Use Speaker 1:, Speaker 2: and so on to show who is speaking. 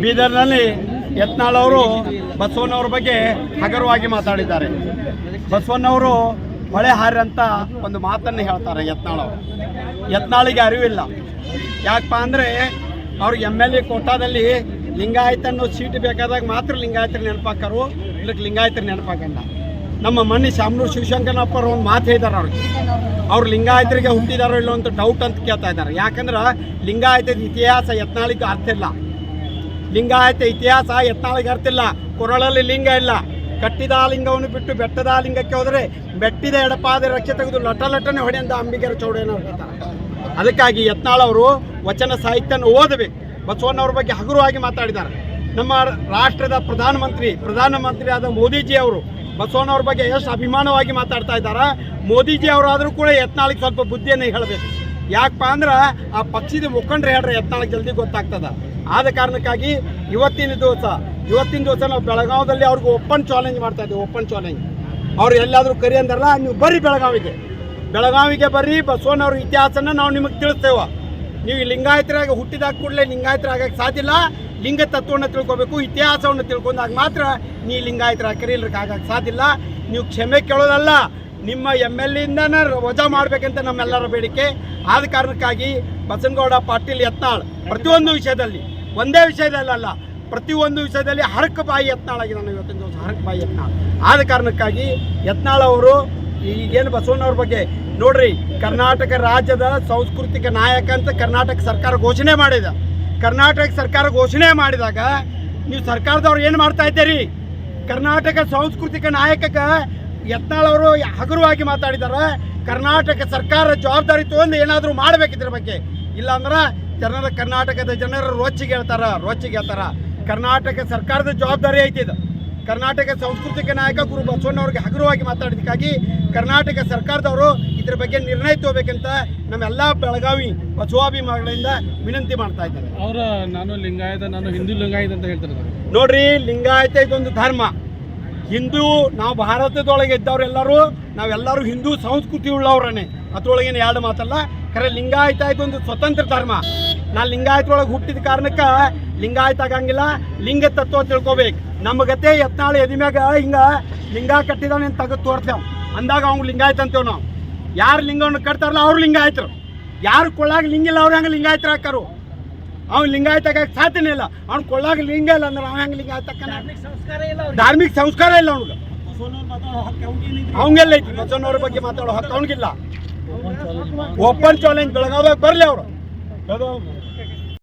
Speaker 1: ಬೀದರ್ನಲ್ಲಿ ಯತ್ನಾಳ್ ಅವರು ಬಸವಣ್ಣವ್ರ ಬಗ್ಗೆ ಹಗರವಾಗಿ ಮಾತಾಡಿದ್ದಾರೆ. ಬಸವಣ್ಣವರು ಹೊಳೆ ಹಾರಿ ಅಂತ ಒಂದು ಮಾತನ್ನು ಹೇಳ್ತಾರೆ ಯತ್ನಾಳ್ ಅವರು. ಯತ್ನಾಳಿಗೆ ಅರಿವಿಲ್ಲ. ಯಾಕಪ್ಪ ಅಂದರೆ ಅವ್ರಿಗೆ ಎಂ ಎಲ್ ಎ ಕೋಟಾದಲ್ಲಿ ಲಿಂಗಾಯತ ಅನ್ನೋ ಸೀಟ್ ಬೇಕಾದಾಗ ಮಾತ್ರ ಲಿಂಗಾಯತ ನೆನಪಾಕರು ಇಲ್ಲಕ್ಕೆ ಲಿಂಗಾಯತ ನೆನಪಾಗಲ್ಲ. ನಮ್ಮ ಮಣ್ಣಿ ಶಾಮನೂರು ಶಿವಶಂಕರಪ್ಪರು ಒಂದು ಮಾತು ಹೇಳಿದಾರೆ ಅವ್ರಿಗೆ. ಅವ್ರು ಲಿಂಗಾಯತರಿಗೆ ಹುಟ್ಟಿದಾರೋ ಇಲ್ಲೋ ಅಂತ ಡೌಟ್ ಅಂತ ಕೇಳ್ತಾ ಇದ್ದಾರೆ. ಯಾಕಂದ್ರೆ ಲಿಂಗಾಯತದ ಇತಿಹಾಸ ಯತ್ನಾಳಿಗೆ ಅರ್ಥ ಇಲ್ಲ. ಲಿಂಗಾಯತ ಇತಿಹಾಸ ಎತ್ತಾಳಿಗೆ ಅರ್ಥ ಇಲ್ಲ ಕೊರಳಲ್ಲಿ ಲಿಂಗ ಇಲ್ಲ. ಕಟ್ಟಿದ ಲಿಂಗವನ್ನು ಬಿಟ್ಟು ಬೆಟ್ಟದ ಲಿಂಗಕ್ಕೆ ಹೋದರೆ ಬೆಟ್ಟಿದ ಎಡಪಾದ ರಕ್ಷೆ ತೆಗೆದು ಲಟ ಲಟನೆ ಹೊಡೆಯಂತ ಅಂಬಿಗರ ಚೌಡೇನ ಹೇಳ್ತಾರೆ ಅದಕ್ಕಾಗಿ ಯತ್ನಾಳವರು ವಚನ ಸಾಹಿತ್ಯನ ಓದಬೇಕು. ಬಸವಣ್ಣವ್ರ ಬಗ್ಗೆ ಹಗುರವಾಗಿ ಮಾತಾಡಿದ್ದಾರೆ. ನಮ್ಮ ರಾಷ್ಟ್ರದ ಪ್ರಧಾನಮಂತ್ರಿ ಪ್ರಧಾನಮಂತ್ರಿ ಆದ ಮೋದಿಜಿ ಅವರು ಬಸವಣ್ಣವ್ರ ಬಗ್ಗೆ ಎಷ್ಟು ಅಭಿಮಾನವಾಗಿ ಮಾತಾಡ್ತಾ ಇದ್ದಾರೆ? ಮೋದಿಜಿ ಅವರಾದರೂ ಕೂಡ ಯತ್ನಾಳಿಗೆ ಸ್ವಲ್ಪ ಬುದ್ಧಿಯನ್ನು ಹೇಳಬೇಕು. ಯಾಕಪ್ಪ ಅಂದ್ರೆ ಆ ಪಕ್ಷದ ಮುಖಂಡ್ರು ಹೇಳ್ರೆ ಯತ್ನಾಳಿಗೆ ಜಲ್ದಿ ಗೊತ್ತಾಗ್ತದ. ಆದ ಕಾರಣಕ್ಕಾಗಿ ಇವತ್ತಿನ ದಿವಸ ಇವತ್ತಿನ ದಿವಸ ನಾವು ಬೆಳಗಾವದಲ್ಲಿ ಅವ್ರಿಗೆ ಓಪನ್ ಚಾಲೆಂಜ್ ಮಾಡ್ತಾ ಇದ್ದೀವಿ, ಓಪನ್ ಚಾಲೆಂಜ್ ಅವ್ರು ಎಲ್ಲಾದರೂ ಕರಿ ಅಂದಾರಲ್ಲ, ನೀವು ಬರ್ರಿ ಬೆಳಗಾವಿಗೆ. ಬೆಳಗಾವಿಗೆ ಬರ್ರಿ ಬಸವನವ್ರ ಇತಿಹಾಸನ ನಾವು ನಿಮಗೆ ತಿಳಿಸ್ತೇವೆ. ನೀವು ಲಿಂಗಾಯತರಾಗ ಹುಟ್ಟಿದಾಗ ಕೂಡಲೇ ಲಿಂಗಾಯತರಾಗಕ್ಕೆ ಸಾಧ್ಯ ಇಲ್ಲ. ಲಿಂಗ ತತ್ವವನ್ನು ತಿಳ್ಕೊಬೇಕು, ಇತಿಹಾಸವನ್ನು ತಿಳ್ಕೊಂಡಾಗ ಮಾತ್ರ ನೀ ಲಿಂಗಾಯತರ ಕರೀಲಿಕ್ಕೆ ಆಗಕ್ಕೆ ಸಾಧ್ಯ ಇಲ್ಲ. ನೀವು ಕ್ಷಮೆ ಕೇಳೋದಲ್ಲ, ನಿಮ್ಮ ಎಂ ಎಲ್ ಇಂದನೇ ವಜಾ ಮಾಡಬೇಕಂತ ನಮ್ಮೆಲ್ಲರ ಬೇಡಿಕೆ. ಆದ ಕಾರಣಕ್ಕಾಗಿ ಬಸನಗೌಡ ಪಾಟೀಲ್ ಎತ್ತಾಳ್ ಪ್ರತಿಯೊಂದು ವಿಷಯದಲ್ಲಿ ಒಂದೇ ವಿಷಯದಲ್ಲಲ್ಲ ಪ್ರತಿಯೊಂದು ವಿಷಯದಲ್ಲಿ ಹರಕ ಬಾಯಿ ಯತ್ನಾಳಾಗಿ ನಾನು ಇವತ್ತಿನ ದಿವಸ, ಹರಕ ಬಾಯಿ ಯತ್ನಾಳ್. ಆದ ಕಾರಣಕ್ಕಾಗಿ ಯತ್ನಾಳ್ ಅವರು ಈಗೇನು ಬಸವಣ್ಣವ್ರ ಬಗ್ಗೆ, ನೋಡ್ರಿ, ಕರ್ನಾಟಕ ರಾಜ್ಯದ ಸಾಂಸ್ಕೃತಿಕ ನಾಯಕ ಅಂತ ಕರ್ನಾಟಕ ಸರ್ಕಾರ ಘೋಷಣೆ ಮಾಡಿದ. ಕರ್ನಾಟಕ ಸರ್ಕಾರ ಘೋಷಣೆ ಮಾಡಿದಾಗ ನೀವು ಸರ್ಕಾರದವ್ರು ಏನು ಮಾಡ್ತಾ ಇದ್ದೀರಿ? ಕರ್ನಾಟಕ ಸಾಂಸ್ಕೃತಿಕ ನಾಯಕಕ್ಕೆ ಯತ್ನಾಳ್ ಅವರು ಹಗುರವಾಗಿ ಮಾತಾಡಿದ್ದಾರೆ ಕರ್ನಾಟಕ ಸರ್ಕಾರ ಜವಾಬ್ದಾರಿ ತಗೊಂಡು ಏನಾದರೂ ಮಾಡಬೇಕಿದ್ರ ಬಗ್ಗೆ. ಇಲ್ಲಾಂದ್ರೆ ಜನರ ಕರ್ನಾಟಕದ ಜನರ ರೋಚಿಗೆ ಹೇಳ್ತಾರ ರೋಚಿಗೆ ಹೇಳ್ತಾರ. ಕರ್ನಾಟಕ ಸರ್ಕಾರದ ಜವಾಬ್ದಾರಿ ಐತಿ ಇದು. ಕರ್ನಾಟಕ ಸಾಂಸ್ಕೃತಿಕ ನಾಯಕ ಗುರು ಬಸವಣ್ಣವ್ರಿಗೆ ಹಗುರವಾಗಿ ಮಾತಾಡೋದಕ್ಕಾಗಿ ಕರ್ನಾಟಕ ಸರ್ಕಾರದವರು ಇದ್ರ ಬಗ್ಗೆ ನಿರ್ಣಯ ತಗೋಬೇಕಂತ ನಮ್ಮೆಲ್ಲ ಬೆಳಗಾವಿ ಬಸವಾಭಿಮಾನಿಗಳಿಂದ ವಿನಂತಿ ಮಾಡ್ತಾ ಇದ್ದಾರೆ
Speaker 2: ಅವರ ನಾನು ಲಿಂಗಾಯತ ನಾನು ಹಿಂದೂ ಲಿಂಗಾಯತ ಅಂತ ಹೇಳ್ತಾರೆ.
Speaker 1: ನೋಡ್ರಿ ಲಿಂಗಾಯತ ಇದೊಂದು ಧರ್ಮ. ಹಿಂದೂ, ನಾವು ಭಾರತದೊಳಗೆ ಇದ್ದವರೆಲ್ಲರೂ, ನಾವೆಲ್ಲರೂ ಹಿಂದೂ ಸಂಸ್ಕೃತಿ ಉಳ್ಳವರನ್ನೇ ಅದ್ರೊಳಗೇನು ಎರಡು ಮಾತಲ್ಲ ಖರೆ ಲಿಂಗಾಯತ ಒಂದು ಸ್ವತಂತ್ರ ಧರ್ಮ. ನಾ ಲಿಂಗಾಯತೊಳಗೆ ಹುಟ್ಟಿದ ಕಾರಣಕ್ಕೆ ಲಿಂಗಾಯತ ಆಗಂಗಿಲ್ಲ, ಲಿಂಗ ತತ್ವ ತಿಳ್ಕೊಬೇಕು. ನಮ್ಮ ಗತೆ ಯತ್ನಾಳು ಎದಿಮ್ಯಾಗ ಹಿಂಗೆ ಲಿಂಗ ಕಟ್ಟಿದವನ ತೆಗೆದು ತೋರ್ತೇವೆ ಅಂದಾಗ ಅವ್ನು ಲಿಂಗಾಯತ ಅಂತೇವೆ ನಾವು. ಯಾರು ಲಿಂಗವನ್ನು ಕಟ್ತಾರಲ್ಲ ಅವ್ರು ಲಿಂಗಾಯತರು. ಯಾರು ಕೊಳ್ಳಾಗ ಲಿಂಗಿಲ್ಲ, ಅವ್ರು ಹಂಗೆ ಲಿಂಗಾಯತರ ಹಾಕಾರು ಅವ್ನು ಲಿಂಗಾಯತ ಸಾಧ್ಯನೇ ಇಲ್ಲ. ಅವ್ನು ಕೊಳ್ಳಾಗ ಲಿಂಗ ಇಲ್ಲ ಅಂದ್ರೆ ಅವ್ನು ಹೆಂಗೆ ಲಿಂಗಾಯತ? ಧಾರ್ಮಿಕ ಸಂಸ್ಕಾರ ಇಲ್ಲ ಅವ್ನಿಗೆ. ಅವಂಗೆಲ್ಲ ಐತಿ. ಬಸವಣ್ಣವ್ರ ಬಗ್ಗೆ ಮಾತಾಡೋ ಹಕ್ಕು ಅವ್ನಿಗಿಲ್ಲ. ಓಪನ್ ಚಾಲೆಂಜ್ ಬೆಳಗಾವ್ದಾಗ ಬರಲಿ ಅವರು.